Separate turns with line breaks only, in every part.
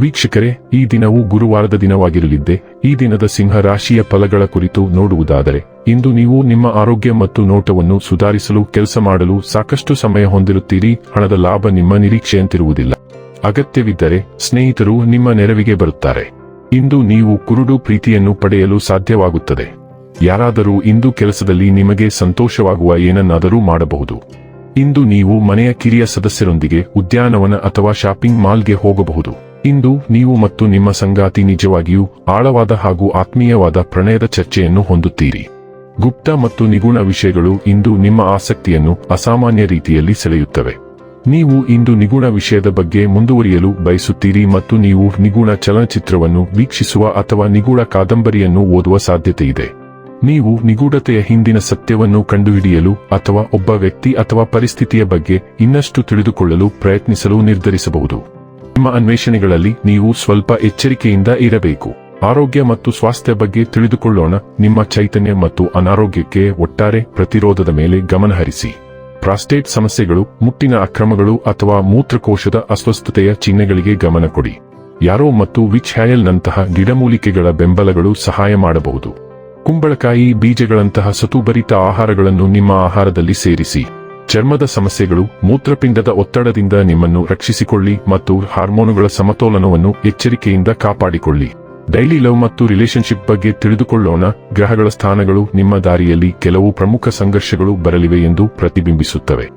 ವೀಕ್ಷಕರೇ, ಈ ದಿನವು ಗುರುವಾರದ ದಿನವಾಗಿರಲಿದ್ದೆ. ಈ ದಿನದ ಸಿಂಹ ರಾಶಿಯ ಫಲಗಳ ಕುರಿತು ನೋಡುವುದಾದರೆ, ಇಂದು ನೀವು ನಿಮ್ಮ ಆರೋಗ್ಯ ಮತ್ತು ನೋಟವನ್ನು ಸುಧಾರಿಸಲು ಕೆಲಸ ಮಾಡಲು ಸಾಕಷ್ಟು ಸಮಯ ಹೊಂದಿರುತ್ತೀರಿ. ಹಣದ ಲಾಭ ನಿಮ್ಮ ನಿರೀಕ್ಷೆಯಂತಿರುವುದಿಲ್ಲ. ಅಗತ್ಯವಿದ್ದರೆ ಸ್ನೇಹಿತರು ನಿಮ್ಮ ನೆರವಿಗೆ ಬರುತ್ತಾರೆ. ಇಂದು ನೀವು ಕುರುಡು ಪ್ರೀತಿಯನ್ನು ಪಡೆಯಲು ಸಾಧ್ಯವಾಗುತ್ತದೆ. ಯಾರಾದರೂ ಇಂದು ಕೆಲಸದಲ್ಲಿ ನಿಮಗೆ ಸಂತೋಷವಾಗುವ ಏನನ್ನಾದರೂ ಮಾಡಬಹುದು. ಇಂದು ನೀವು ಮನೆಯ ಕಿರಿಯ ಸದಸ್ಯರೊಂದಿಗೆ ಉದ್ಯಾನವನ ಅಥವಾ ಶಾಪಿಂಗ್ ಮಾಲ್ಗೆ ಹೋಗಬಹುದು. ಇಂದು ನೀವು ಮತ್ತು ನಿಮ್ಮ ಸಂಗಾತಿ ನಿಜವಾಗಿಯೂ ಆಳವಾದ ಹಾಗೂ ಆತ್ಮೀಯವಾದ ಪ್ರಣಯದ ಚರ್ಚೆಯನ್ನು ಹೊಂದುತ್ತೀರಿ. ಗುಪ್ತ ಮತ್ತು ನಿಗುಣ ವಿಷಯಗಳು ಇಂದು ನಿಮ್ಮ ಆಸಕ್ತಿಯನ್ನು ಅಸಾಮಾನ್ಯ ರೀತಿಯಲ್ಲಿ ಸೆಳೆಯುತ್ತವೆ. ನೀವು ಇಂದು ನಿಗುಣ ವಿಷಯದ ಬಗ್ಗೆ ಮುಂದುವರಿಯಲು ಬಯಸುತ್ತೀರಿ ಮತ್ತು ನೀವು ನಿಗುಣ ಚಲನಚಿತ್ರವನ್ನು ವೀಕ್ಷಿಸುವ ಅಥವಾ ನಿಗೂಢ ಕಾದಂಬರಿಯನ್ನು ಓದುವ ಸಾಧ್ಯತೆಯಿದೆ. ನೀವು ನಿಗೂಢತೆಯ ಹಿಂದಿನ ಸತ್ಯವನ್ನು ಕಂಡುಹಿಡಿಯಲು ಅಥವಾ ಒಬ್ಬ ವ್ಯಕ್ತಿ ಅಥವಾ ಪರಿಸ್ಥಿತಿಯ ಬಗ್ಗೆ ಇನ್ನಷ್ಟು ತಿಳಿದುಕೊಳ್ಳಲು ಪ್ರಯತ್ನಿಸಲು ನಿರ್ಧರಿಸಬಹುದು. ನಿಮ್ಮ ಅನ್ವೇಷಣೆಗಳಲ್ಲಿ ನೀವು ಸ್ವಲ್ಪ ಎಚ್ಚರಿಕೆಯಿಂದ ಇರಬೇಕು. ಆರೋಗ್ಯ ಮತ್ತು ಸ್ವಾಸ್ಥ್ಯ ಬಗ್ಗೆ ತಿಳಿದುಕೊಳ್ಳೋಣ. ನಿಮ್ಮ ಚೈತನ್ಯ ಮತ್ತು ಅನಾರೋಗ್ಯಕ್ಕೆ ಒಟ್ಟಾರೆ ಪ್ರತಿರೋಧದ ಮೇಲೆ ಗಮನಹರಿಸಿ ಪ್ರಾಸ್ಟೇಟ್ ಸಮಸ್ಯೆಗಳು, ಮುಟ್ಟಿನ ಅಕ್ರಮಗಳು ಅಥವಾ ಮೂತ್ರಕೋಶದ ಅಸ್ವಸ್ಥತೆಯ ಚಿಹ್ನೆಗಳಿಗೆ ಗಮನ ಕೊಡಿ. ಯಾರೋ ಮತ್ತು ವಿಚ್ ಹ್ಯಾಯಲ್ನಂತಹ ಗಿಡಮೂಲಿಕೆಗಳ ಬೆಂಬಲಗಳು ಸಹಾಯ ಮಾಡಬಹುದು. ಕುಂಬಳಕಾಯಿ ಬೀಜಗಳಂತಹ ಸತುಭರಿತ ಆಹಾರಗಳನ್ನು ನಿಮ್ಮ ಆಹಾರದಲ್ಲಿ ಸೇರಿಸಿ. ಚರ್ಮದ ಸಮಸ್ಯೆಗಳು, ಮೂತ್ರಪಿಂಡದ ಒತ್ತಡದಿಂದ ನಿಮ್ಮನ್ನು ರಕ್ಷಿಸಿಕೊಳ್ಳಿ ಮತ್ತು ಹಾರ್ಮೋನುಗಳ ಸಮತೋಲನವನ್ನು ಎಚ್ಚರಿಕೆಯಿಂದ ಕಾಪಾಡಿಕೊಳ್ಳಿ. ಡೈಲಿ ಲವ್ ಮತ್ತು ರಿಲೇಶನ್ಶಿಪ್ ಬಗ್ಗೆ ತಿಳಿದುಕೊಳ್ಳೋಣ. ಗ್ರಹಗಳ ಸ್ಥಾನಗಳು ನಿಮ್ಮ ದಾರಿಯಲ್ಲಿ ಕೆಲವು ಪ್ರಮುಖ ಸಂಘರ್ಷಗಳು ಬರಲಿವೆ ಎಂದು ಪ್ರತಿಬಿಂಬಿಸುತ್ತವೆ.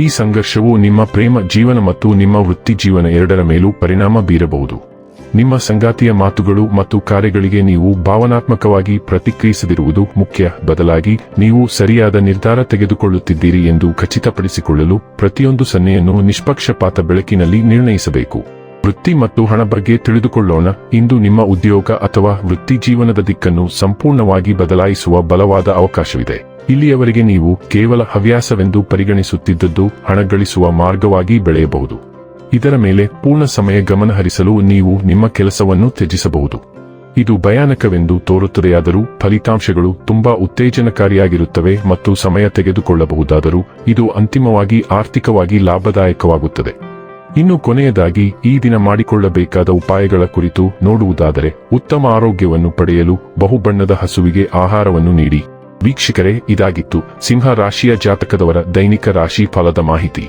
ಈ ಸಂಘರ್ಷವು ನಿಮ್ಮ ಪ್ರೇಮ ಜೀವನ ಮತ್ತು ನಿಮ್ಮ ವೃತ್ತಿ ಜೀವನ ಎರಡರ ಮೇಲೂ ಪರಿಣಾಮ ಬೀರಬಹುದು. ನಿಮ್ಮ ಸಂಗಾತಿಯ ಮಾತುಗಳು ಮತ್ತು ಕಾರ್ಯಗಳಿಗೆ ನೀವು ಭಾವನಾತ್ಮಕವಾಗಿ ಪ್ರತಿಕ್ರಿಯಿಸದಿರುವುದು ಮುಖ್ಯ. ಬದಲಾಗಿ, ನೀವು ಸರಿಯಾದ ನಿರ್ಧಾರ ತೆಗೆದುಕೊಳ್ಳುತ್ತಿದ್ದೀರಿ ಎಂದು ಖಚಿತಪಡಿಸಿಕೊಳ್ಳಲು ಪ್ರತಿಯೊಂದು ಸನ್ನೆಯನ್ನು ನಿಷ್ಪಕ್ಷಪಾತ ಬೆಳಕಿನಲ್ಲಿ ನಿರ್ಣಯಿಸಬೇಕು. ವೃತ್ತಿ ಮತ್ತು ಹಣ ಬಗ್ಗೆ ತಿಳಿದುಕೊಳ್ಳೋಣ. ಇಂದು ನಿಮ್ಮ ಉದ್ಯೋಗ ಅಥವಾ ವೃತ್ತಿ ಜೀವನದ ದಿಕ್ಕನ್ನು ಸಂಪೂರ್ಣವಾಗಿ ಬದಲಾಯಿಸುವ ಬಲವಾದ ಅವಕಾಶವಿದೆ. ಇಲ್ಲಿಯವರೆಗೆ ನೀವು ಕೇವಲ ಹವ್ಯಾಸವೆಂದು ಪರಿಗಣಿಸುತ್ತಿದ್ದದ್ದು ಹಣ ಗಳಿಸುವ ಮಾರ್ಗವಾಗಿ ಬೆಳೆಯಬಹುದು. ಇದರ ಮೇಲೆ ಪೂರ್ಣ ಸಮಯ ಗಮನಹರಿಸಲು ನೀವು ನಿಮ್ಮ ಕೆಲಸವನ್ನು ತ್ಯಜಿಸಬಹುದು. ಇದು ಭಯಾನಕವೆಂದು ತೋರುತ್ತದೆಯಾದರೂ ಫಲಿತಾಂಶಗಳು ತುಂಬಾ ಉತ್ತೇಜನಕಾರಿಯಾಗಿರುತ್ತವೆ ಮತ್ತು ಸಮಯ ತೆಗೆದುಕೊಳ್ಳಬಹುದಾದರೂ ಇದು ಅಂತಿಮವಾಗಿ ಆರ್ಥಿಕವಾಗಿ ಲಾಭದಾಯಕವಾಗುತ್ತದೆ. ಇನ್ನು ಕೊನೆಯದಾಗಿ, ಈ ದಿನ ಮಾಡಿಕೊಳ್ಳಬೇಕಾದ ಉಪಾಯಗಳ ಕುರಿತು ನೋಡುವುದಾದರೆ, ಉತ್ತಮ ಆರೋಗ್ಯವನ್ನು ಪಡೆಯಲು ಬಹುಬಣ್ಣದ ಹಸುವಿಗೆ ಆಹಾರವನ್ನು ನೀಡಿ. ವೀಕ್ಷಕರೇ, ಇದಾಗಿತ್ತು ಸಿಂಹ ರಾಶಿಯ ಜಾತಕದವರ ದೈನಿಕ ರಾಶಿ ಫಲದ ಮಾಹಿತಿ.